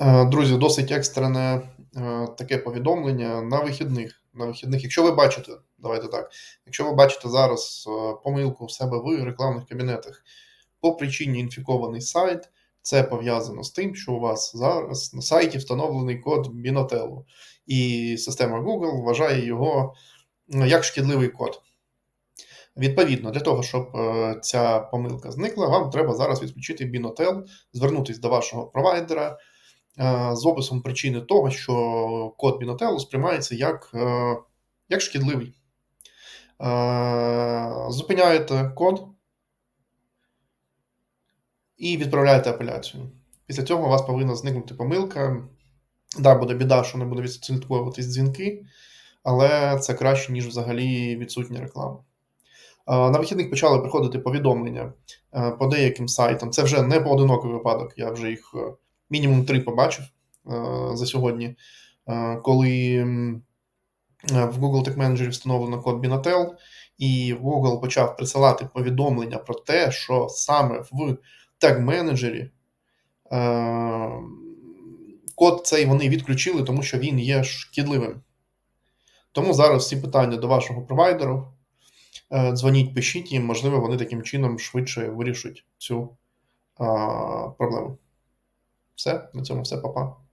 Е, Друзі, досить екстрене е, таке повідомлення на вихідних. На вихідних, якщо ви бачите, давайте так. Якщо ви бачите зараз е, помилку в себе в рекламних кабінетах по причині інфікований сайт, це пов'язано з тим, що у вас зараз на сайті встановлений код Binotello, і система Google вважає його ну, як шкідливий код. Відповідно, для того, щоб ця помилка зникла, вам треба зараз відключити Binotel, звернутися до вашого провайдера з описом причини того, що код Binotel сприймається як, е, як шкідливий. Е, Зупиняєте код і відправляєте апеляцію. Після цього у вас повинна зникнути помилка. Да, буде біда, що не буде відслідковуватись дзвінки, але це краще, ніж взагалі відсутня реклама. Е, На вихідних почали приходити повідомлення е, по деяким сайтам. Це вже не поодинокий випадок, я вже їх е, мінімум три побачив е, за сьогодні, Е, коли е, в Google Tag Manager встановлено код Binatel, і Google почав присилати повідомлення про те, що саме в Tag Manager код цей вони відключили, тому що він є шкідливим. Тому зараз всі питання до вашого провайдеру. Дзвоніть, пишіть їм, можливо, вони таким чином швидше вирішать цю а, проблему. Все, на цьому все, па-па.